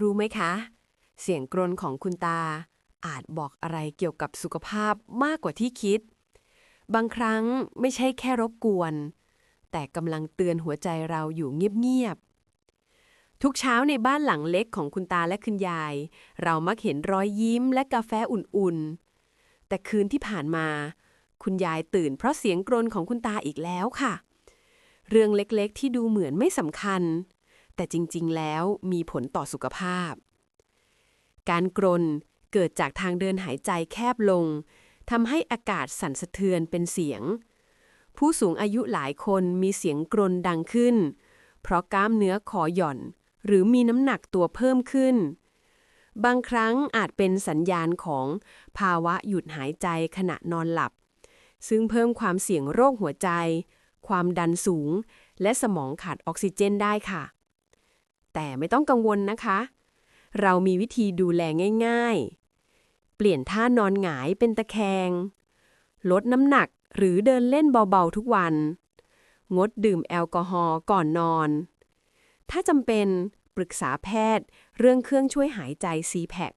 รู้ไหมคะ เสียงกรนของคุณตา อาจบอกอะไรเกี่ยวกับสุขภาพมากกว่าที่คิด บางครั้งไม่ใช่แค่รบกวน แต่กำลังเตือนหัวใจเราอยู่เงียบๆ ทุกเช้าในบ้านหลังเล็กของคุณตาและคุณยาย เรามักเห็นรอยยิ้มและกาแฟอุ่นๆ แต่คืนที่ผ่านมา คุณยายตื่นเพราะเสียงกรนของคุณตาอีกแล้วค่ะ เรื่องเล็กๆ ที่ดูเหมือนไม่สำคัญ แต่จริงๆ แล้วมีผลต่อสุขภาพ การกรนเกิดจากทางเดินหายใจแคบลงทำให้อากาศสั่นสะเทือนเป็นเสียง ผู้สูงอายุหลายคนมีเสียงกรนดังขึ้น เพราะกล้ามเนื้อขอหย่อน หรือมีน้ำหนักตัวเพิ่มขึ้น บางครั้งอาจเป็นสัญญาณของภาวะหยุดหายใจขณะนอนหลับ ซึ่งเพิ่มความเสี่ยงโรคหัวใจ ความดันสูง และสมองขาดออกซิเจนได้ค่ะ แต่ไม่ต้องกังวลนะคะ เรามีวิธีดูแลง่าย ๆ เปลี่ยนท่านอนหงายเป็นตะแคง ลดน้ำหนักหรือเดินเล่นเบาๆทุกวัน งดดื่มแอลกอฮอล์ก่อนนอน ถ้าจำเป็นปรึกษาแพทย์เรื่องเครื่องช่วยหายใจ CPAP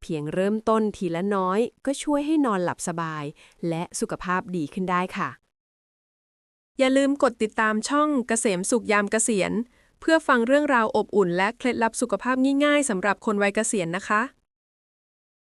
เพียงเริ่มต้นทีละน้อยก็ช่วยให้นอนหลับสบาย และสุขภาพดีขึ้นได้ค่ะ อย่าลืมกดติดตามช่องเกษมสุขยามเกษียณ เพื่อฟังเรื่องราวอบอุ่นและเคล็ดลับสุขภาพง่ายๆสำหรับคนวัยเกษียณนะคะ